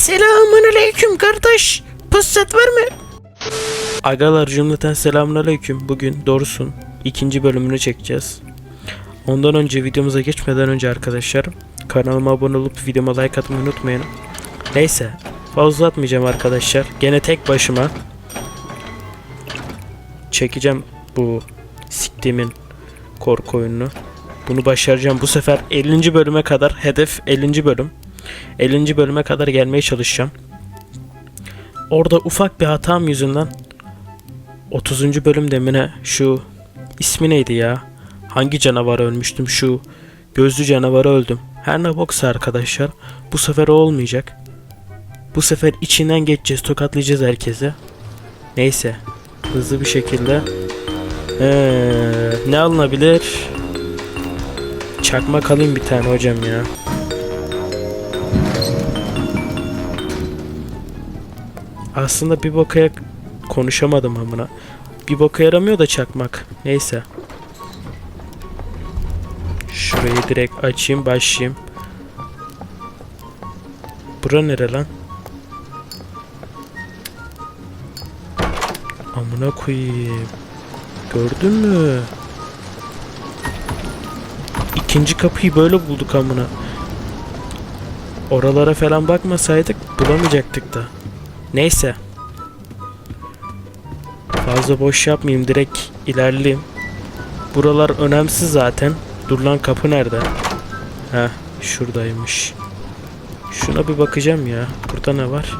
Selamun aleyküm kardeş. Pusat var mı? Agalar cümleten selamun aleyküm. Bugün Dorus'un ikinci bölümünü çekeceğiz. Ondan önce videomuza geçmeden önce arkadaşlar kanalıma abone olup videoma like atmayı unutmayın. Neyse fazla uzatmayacağım arkadaşlar. Gene tek başıma çekeceğim bu siktiğimin korku oyununu. Bunu başaracağım. Bu sefer 50. bölüme kadar hedef 50. bölüm. 50. bölüme kadar gelmeye çalışacağım. Orada ufak bir hatam yüzünden 30. bölüm demine şu ismi neydi ya? Hangi canavara ölmüştüm? Şu gözlü canavara öldüm. Her ne boksa arkadaşlar. Bu sefer o olmayacak. Bu sefer içinden geçeceğiz, tokatlayacağız herkese. Neyse. Hızlı bir şekilde. Ee, ne alınabilir? Çakmak alayım bir tane hocam ya. Aslında bir bokaya konuşamadım amına. Bir boka yaramıyor da çakmak. Neyse. Şurayı direkt açayım başlayayım. Bura nere lan? Amına koyayım. Gördün mü? İkinci kapıyı böyle bulduk amına. Oralara falan bakmasaydık bulamayacaktık da. Neyse. Fazla boş yapmayayım direkt ilerleyeyim. Buralar önemsiz zaten. Dur lan kapı nerede? Heh şuradaymış. Şuna bir bakacağım ya. Burada ne var?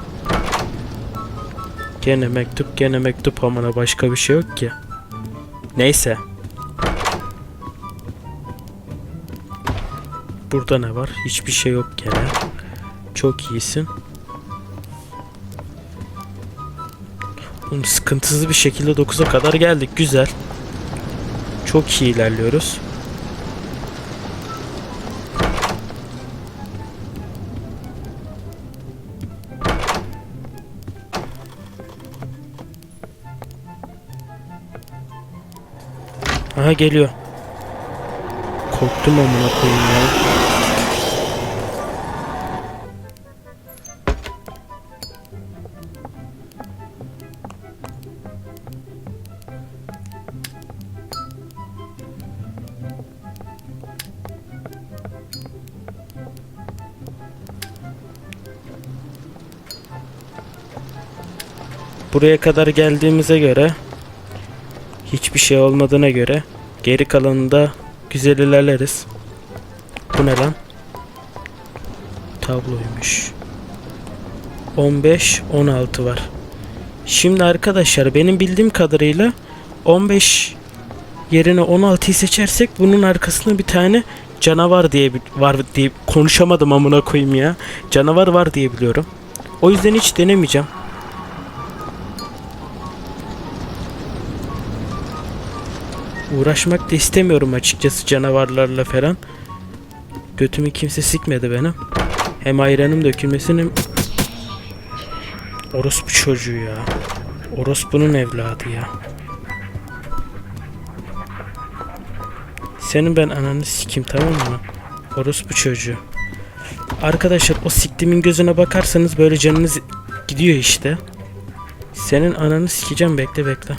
Gene mektup gene mektup amına başka bir şey yok ki. Neyse. Burada ne var? Hiçbir şey yok gene. Çok iyisin. Oğlum sıkıntısız bir şekilde 9'a kadar geldik. Güzel. Çok iyi ilerliyoruz. Aha geliyor. Korktum amına koyayım ya. Buraya kadar geldiğimize göre hiçbir şey olmadığına göre geri kalanında güzel ilerleriz. Bu ne lan? Tabloymuş. 15 16 var. Şimdi arkadaşlar benim bildiğim kadarıyla 15 yerine 16'yı seçersek bunun arkasında bir tane canavar diye var diye konuşamadım amına koyayım ya. Canavar var diye biliyorum. O yüzden hiç denemeyeceğim. Uğraşmak da istemiyorum açıkçası canavarlarla falan. Götümü kimse sikmedi benim. Hem ayranım dökülmesin hem... Orospu çocuğu ya. Orospu'nun evladı ya. Senin ben ananı sikim tamam mı? Orospu çocuğu. Arkadaşlar o siktimin gözüne bakarsanız böyle canınız gidiyor işte. Senin ananı sikeceğim bekle bekle.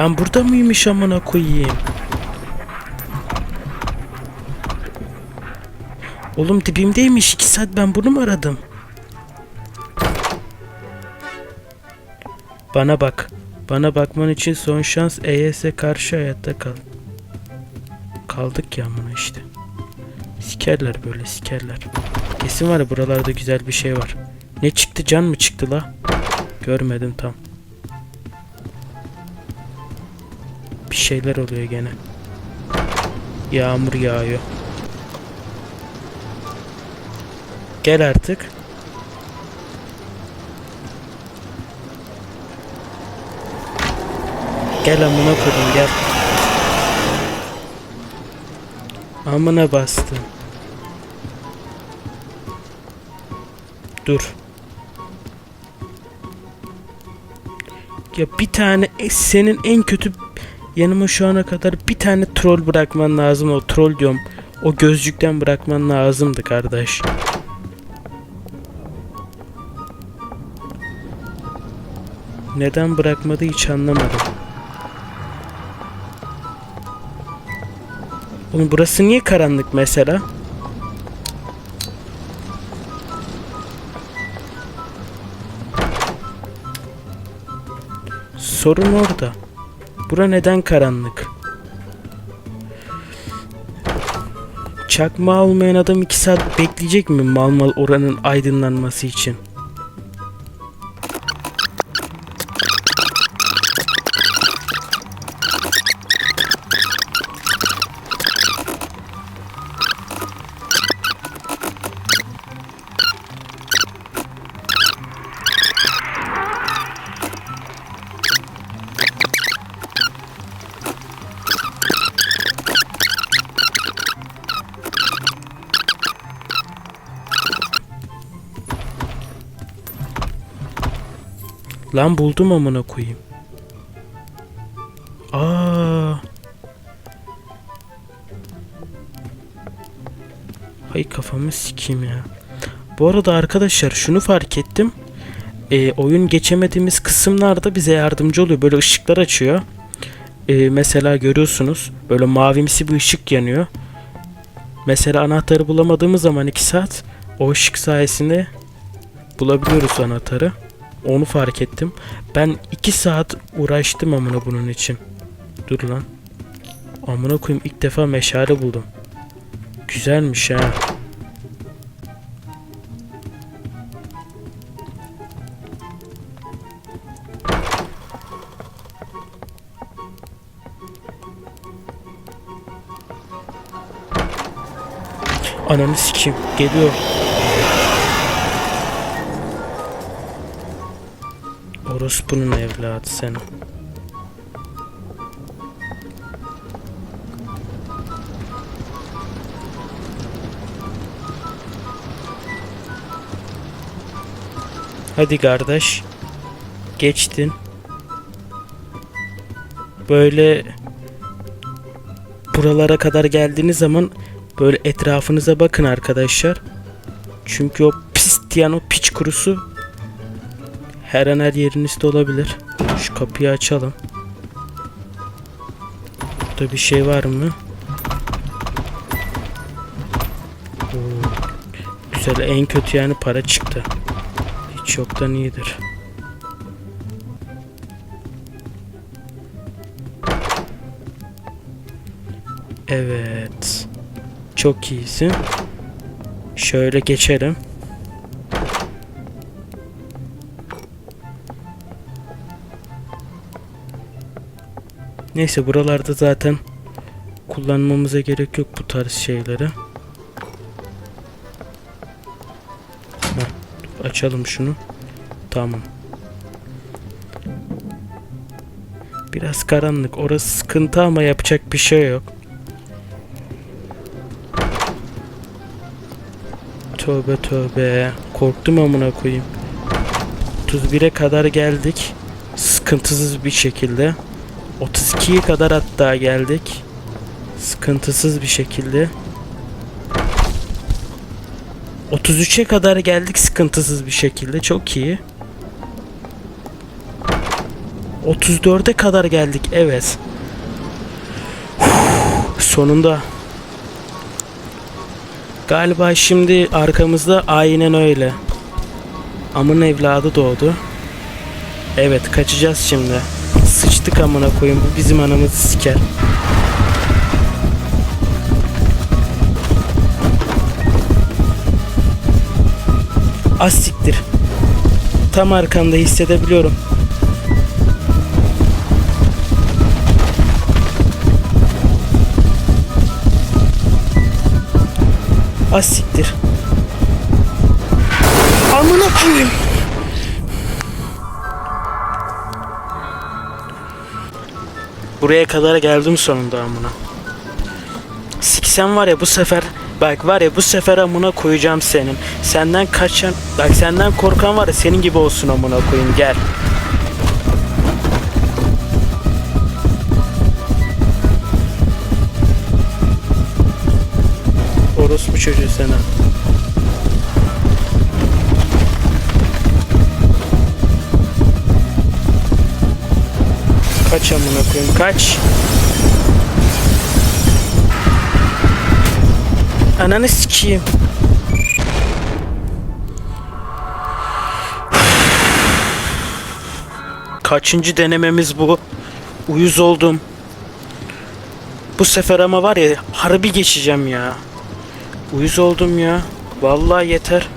Lan burada mıymış amına koyayım? Oğlum dibimdeymiş. 2 saat ben bunu mu aradım? Bana bak. Bana bakman için son şans EYS'e karşı hayatta kal. Kaldık ya amına işte. Sikerler böyle sikerler. Kesin var ya buralarda güzel bir şey var. Ne çıktı can mı çıktı la? Görmedim tam. Bir şeyler oluyor gene. Yağmur yağıyor. Gel artık. Gel amına koydum gel. Amına bastım. Dur. Ya bir tane e, senin en kötü yanıma şu ana kadar bir tane troll bırakman lazım. O troll diyorum. O gözcükten bırakman lazımdı kardeş. Neden bırakmadı hiç anlamadım. Oğlum burası niye karanlık mesela? Sorun orada. Bura neden karanlık? Çakma olmayan adam 2 saat bekleyecek mi mal mal oranın aydınlanması için? Lan buldum amına koyayım. Aa. Hay kafamı sikeyim ya. Bu arada arkadaşlar şunu fark ettim. Ee, oyun geçemediğimiz kısımlarda bize yardımcı oluyor. Böyle ışıklar açıyor. Ee, mesela görüyorsunuz. Böyle mavimsi bir ışık yanıyor. Mesela anahtarı bulamadığımız zaman 2 saat o ışık sayesinde bulabiliyoruz anahtarı. Onu fark ettim. Ben 2 saat uğraştım amına bunun için. Dur lan. Amına koyayım ilk defa meşale buldum. Güzelmiş ha. Ananı sikeyim. Geliyor. Orospu'nun evladı sen. Hadi kardeş. Geçtin. Böyle buralara kadar geldiğiniz zaman böyle etrafınıza bakın arkadaşlar. Çünkü o pis diyen piç kurusu her an her yerinizde olabilir. Şu kapıyı açalım. Burada bir şey var mı? Oo, güzel en kötü yani para çıktı. Hiç yoktan iyidir. Evet. Çok iyisin. Şöyle geçelim. Neyse buralarda zaten kullanmamıza gerek yok bu tarz şeyleri. Açalım şunu. Tamam. Biraz karanlık. Orası sıkıntı ama yapacak bir şey yok. Tövbe tövbe. Korktum amına koyayım. 31'e kadar geldik. Sıkıntısız bir şekilde. 32'ye kadar hatta geldik. Sıkıntısız bir şekilde. 33'e kadar geldik sıkıntısız bir şekilde. Çok iyi. 34'e kadar geldik. Evet. Sonunda. Galiba şimdi arkamızda aynen öyle. Amın evladı doğdu. Evet kaçacağız şimdi. Sıçtık amına koyun bu bizim anamızı siker. Az. Tam arkamda hissedebiliyorum. Az siktir. koyayım. Buraya kadar geldim sonunda amına. Siksen var ya bu sefer bak var ya bu sefer amına koyacağım senin. Senden kaçan bak senden korkan var ya senin gibi olsun amına koyayım gel. Orospu çocuğu sana. Kaç amına koyayım kaç. Ananı sikeyim. Kaçıncı denememiz bu? Uyuz oldum. Bu sefer ama var ya harbi geçeceğim ya. Uyuz oldum ya. Vallahi yeter.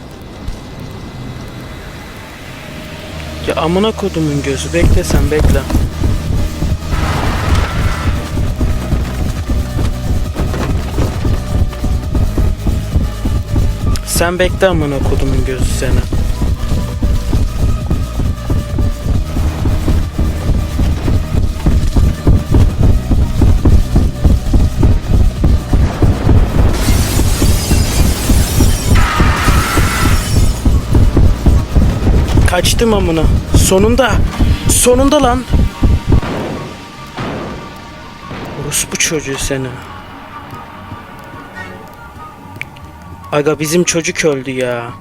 Ya amına kodumun gözü bekle sen bekle. Sen bekle amına kodumun gözü seni. Kaçtım amına. Sonunda. Sonunda lan. Orospu çocuğu seni. Aga bizim çocuk öldü ya.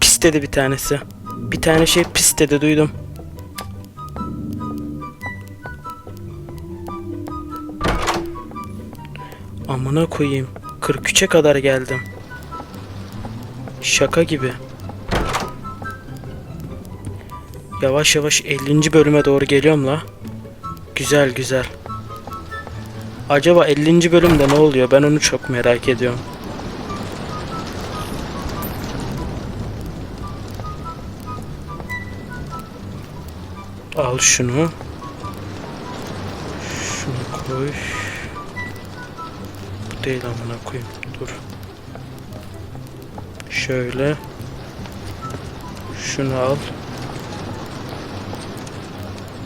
Pis dedi bir tanesi. Bir tane şey pis dedi duydum. Amına koyayım. 43'e kadar geldim. Şaka gibi. Yavaş yavaş 50. bölüme doğru geliyorum la. Güzel güzel. Acaba 50. bölümde ne oluyor? Ben onu çok merak ediyorum. Al şunu. Şunu koy. Bu değil amına koyayım. Dur. Şöyle. Şunu al.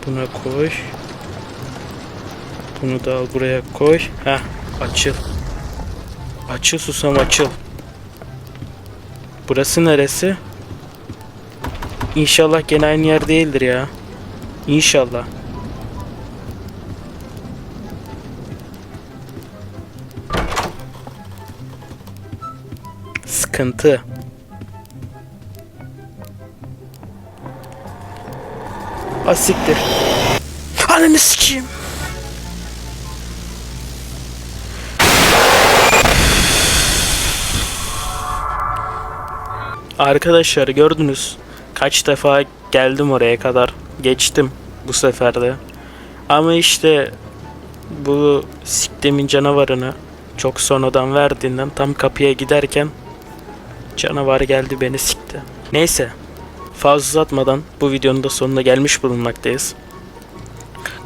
Buna koy. Bunu da al buraya koy. Heh açıl. Açıl susam açıl. Burası neresi? İnşallah gene aynı yer değildir ya. İnşallah. Sıkıntı. Asiktir. Ananı. Arkadaşlar gördünüz. Kaç defa geldim oraya kadar. Geçtim bu seferde. Ama işte bu siktemin canavarını çok sonradan verdiğinden tam kapıya giderken canavar geldi beni sikti. Neyse fazla uzatmadan bu videonun da sonuna gelmiş bulunmaktayız.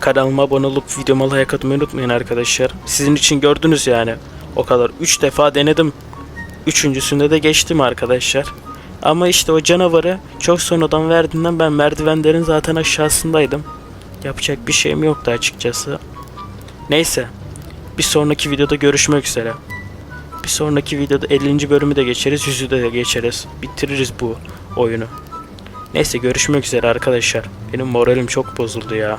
Kanalıma abone olup videoma like atmayı unutmayın arkadaşlar. Sizin için gördünüz yani. O kadar 3 defa denedim. Üçüncüsünde de geçtim arkadaşlar. Ama işte o canavarı çok sonradan verdiğinden ben merdivenlerin zaten aşağısındaydım. Yapacak bir şeyim yoktu açıkçası. Neyse. Bir sonraki videoda görüşmek üzere. Bir sonraki videoda 50. bölümü de geçeriz, yüzü de geçeriz. Bitiririz bu oyunu. Neyse görüşmek üzere arkadaşlar. Benim moralim çok bozuldu ya.